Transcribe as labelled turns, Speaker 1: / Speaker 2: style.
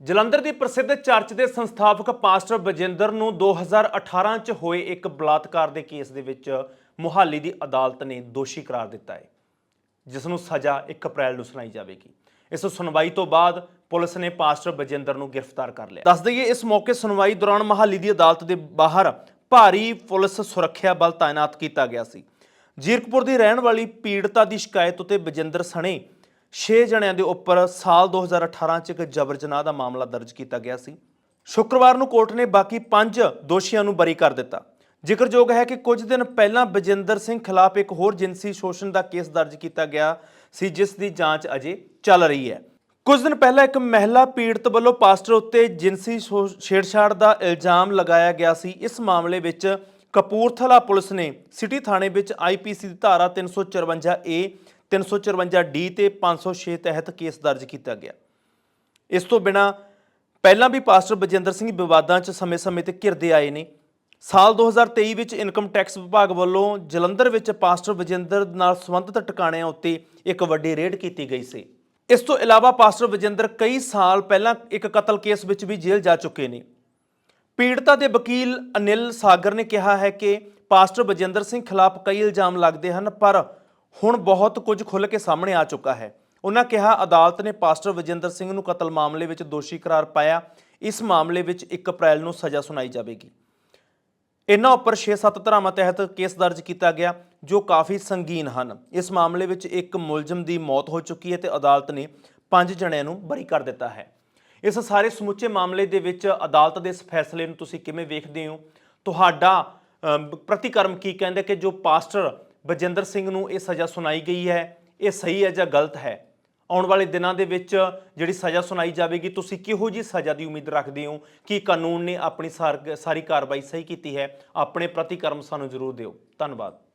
Speaker 1: ਜਲੰਧਰ ਦੀ ਪ੍ਰਸਿੱਧ ਚਰਚ ਦੇ ਸੰਸਥਾਪਕ ਪਾਸਟਰ ਬਜਿੰਦਰ ਨੂੰ 2018 ਚ ਹੋਏ ਇੱਕ ਬਲਾਤਕਾਰ ਦੇ ਕੇਸ ਦੇ ਵਿੱਚ ਮੁਹਾਲੀ ਦੀ ਅਦਾਲਤ ਨੇ ਦੋਸ਼ੀ ਕਰਾਰ ਦਿੱਤਾ ਹੈ, ਜਿਸ ਨੂੰ ਸਜ਼ਾ 1 ਅਪ੍ਰੈਲ ਨੂੰ ਸੁਣਾਈ ਜਾਵੇਗੀ। ਇਸ ਸੁਣਵਾਈ ਤੋਂ ਬਾਅਦ ਪੁਲਿਸ ਨੇ ਪਾਸਟਰ ਬਜਿੰਦਰ ਨੂੰ ਗ੍ਰਿਫਤਾਰ ਕਰ ਲਿਆ। ਦੱਸ ਦਈਏ, ਇਸ ਮੌਕੇ ਸੁਣਵਾਈ ਦੌਰਾਨ ਮਹਾਲੀ ਦੀ ਅਦਾਲਤ ਦੇ ਬਾਹਰ ਭਾਰੀ ਪੁਲਿਸ ਸੁਰੱਖਿਆ ਬਲ ਤਾਇਨਾਤ ਕੀਤਾ ਗਿਆ ਸੀ। ਜੀਰਕਪੁਰ ਦੀ ਰਹਿਣ ਵਾਲੀ ਪੀੜਤਾ ਦੀ ਸ਼ਿਕਾਇਤ ਉਤੇ ਬਜਿੰਦਰ ਸਣੇ 6 ਜਣਿਆਂ ਦੇ ਉੱਪਰ ਸਾਲ 2018 ਚ ਇੱਕ ਜਬਰ ਜਨਾਹ ਦਾ ਮਾਮਲਾ ਦਰਜ ਕੀਤਾ ਗਿਆ ਸੀ। ਸ਼ੁੱਕਰਵਾਰ ਨੂੰ ਕੋਰਟ ਨੇ ਬਾਕੀ 5 ਦੋਸ਼ੀਆਂ ਨੂੰ ਬਰੀ ਕਰ ਦਿੱਤਾ। ਜ਼ਿਕਰਯੋਗ ਹੈ ਕਿ ਕੁਝ ਦਿਨ ਪਹਿਲਾਂ ਬਜਿੰਦਰ ਸਿੰਘ ਖਿਲਾਫ ਇੱਕ ਹੋਰ ਜਿਨਸੀ ਸ਼ੋਸ਼ਣ ਦਾ ਕੇਸ ਦਰਜ ਕੀਤਾ ਗਿਆ ਸੀ, ਜਿਸ ਦੀ ਜਾਂਚ ਅਜੇ ਚੱਲ ਰਹੀ ਹੈ। ਕੁਝ ਦਿਨ ਪਹਿਲਾਂ ਇੱਕ ਮਹਿਲਾ ਪੀੜਤ ਵੱਲੋਂ ਪਾਸਟਰ ਉੱਤੇ ਜਿਨਸੀ ਛੇੜਛਾੜ ਦਾ ਇਲਜ਼ਾਮ ਲਗਾਇਆ ਗਿਆ ਸੀ। ਇਸ ਮਾਮਲੇ ਵਿੱਚ ਕਪੂਰਥਲਾ ਪੁਲਿਸ ਨੇ ਸਿਟੀ ਥਾਣੇ ਵਿੱਚ ਆਈਪੀਸੀ ਦੀ ਧਾਰਾ 354 ਏ 354 ਡੀ ਤੇ 506 ਤਹਿਤ ਕੇਸ ਦਰਜ ਕੀਤਾ ਗਿਆ। ਇਸ ਤੋਂ ਬਿਨਾ ਪਹਿਲਾਂ ਵੀ ਪਾਸਟਰ ਬਜਿੰਦਰ ਸਿੰਘ ਵਿਵਾਦਾਂ 'ਚ ਸਮੇਂ-ਸਮੇਂ ਤੇ ਘਿਰਦੇ ਆਏ ਨੇ। ਸਾਲ 2023 ਵਿੱਚ ਇਨਕਮ ਟੈਕਸ ਵਿਭਾਗ ਵੱਲੋਂ ਜਲੰਧਰ ਵਿੱਚ ਪਾਸਟਰ ਬਜਿੰਦਰ ਨਾਲ ਸੰਬੰਧਿਤ ਟਿਕਾਣਿਆਂ ਉੱਤੇ ਇੱਕ ਵੱਡੀ ਰੇਡ ਕੀਤੀ ਗਈ ਸੀ। ਇਸ ਤੋਂ ਇਲਾਵਾ ਪਾਸਟਰ ਬਜਿੰਦਰ ਕਈ ਸਾਲ ਪਹਿਲਾਂ ਇੱਕ ਕਤਲ ਕੇਸ ਵਿੱਚ ਵੀ ਜੇਲ੍ਹ ਜਾ ਚੁੱਕੇ ਨੇ। ਪੀੜਤਾ ਦੇ ਵਕੀਲ ਅਨਿਲ ਸਾਗਰ ਨੇ ਕਿਹਾ ਹੈ ਕਿ ਪਾਸਟਰ ਬਜਿੰਦਰ ਸਿੰਘ ਖਿਲਾਫ ਕਈ ਇਲਜ਼ਾਮ ਲੱਗਦੇ ਹਨ, ਪਰ ਹੁਣ ਬਹੁਤ ਕੁਝ ਖੁੱਲ੍ਹ ਕੇ ਸਾਹਮਣੇ ਆ ਚੁੱਕਾ ਹੈ। ਉਹਨਾਂ ਕਿਹਾ, ਅਦਾਲਤ ਨੇ ਪਾਸਟਰ ਬਜਿੰਦਰ ਸਿੰਘ ਨੂੰ ਕਤਲ ਮਾਮਲੇ ਵਿੱਚ ਦੋਸ਼ੀ ਕਰਾਰ ਪਾਇਆ। ਇਸ ਮਾਮਲੇ ਵਿੱਚ 1 ਅਪ੍ਰੈਲ ਨੂੰ ਸਜ਼ਾ ਸੁਣਾਈ ਜਾਵੇਗੀ। ਇਹਨਾਂ ਉੱਪਰ 6-7 ਧਾਰਾਵਾਂ ਤਹਿਤ ਕੇਸ ਦਰਜ ਕੀਤਾ ਗਿਆ, ਜੋ ਕਾਫੀ ਸੰਗੀਨ ਹਨ। ਇਸ ਮਾਮਲੇ ਵਿੱਚ ਇੱਕ ਮੁਲਜ਼ਮ ਦੀ ਮੌਤ ਹੋ ਚੁੱਕੀ ਹੈ ਤੇ ਅਦਾਲਤ ਨੇ 5 ਜਣਿਆਂ ਨੂੰ ਬਰੀ ਕਰ ਦਿੱਤਾ ਹੈ। ਇਸ ਸਾਰੇ ਸਮੁੱਚੇ ਮਾਮਲੇ ਦੇ ਵਿੱਚ ਅਦਾਲਤ ਦੇ ਇਸ ਫੈਸਲੇ ਨੂੰ ਤੁਸੀਂ ਕਿਵੇਂ ਵੇਖਦੇ ਹੋ? ਤੁਹਾਡਾ ਪ੍ਰਤੀਕਰਮ ਕੀ ਕਹਿੰਦੇ ਕਿ ਜੋ ਪਾਸਟਰ ਬਜਿੰਦਰ ਸਿੰਘ ਨੂੰ ਇਹ ਸਜ਼ਾ ਸੁਣਾਈ ਗਈ ਹੈ, ਇਹ ਸਹੀ ਹੈ ਜਾਂ ਗਲਤ ਹੈ? ਆਉਣ ਵਾਲੇ ਦਿਨਾਂ ਦੇ ਵਿੱਚ ਜਿਹੜੀ ਸਜ਼ਾ ਸੁਣਾਈ ਜਾਵੇਗੀ, ਤੁਸੀਂ ਕਿਹੋ ਜੀ ਸਜ਼ਾ ਦੀ ਉਮੀਦ ਰੱਖਦੇ ਹੋ? ਕਿ ਕਾਨੂੰਨ ਨੇ ਆਪਣੀ ਸਾਰ- ਸਾਰੀ ਕਾਰਵਾਈ ਸਹੀ ਕੀਤੀ ਹੈ? ਆਪਣੇ ਪ੍ਰਤੀਕਰਮ ਸਾਨੂੰ ਜ਼ਰੂਰ ਦਿਓ। ਧੰਨਵਾਦ।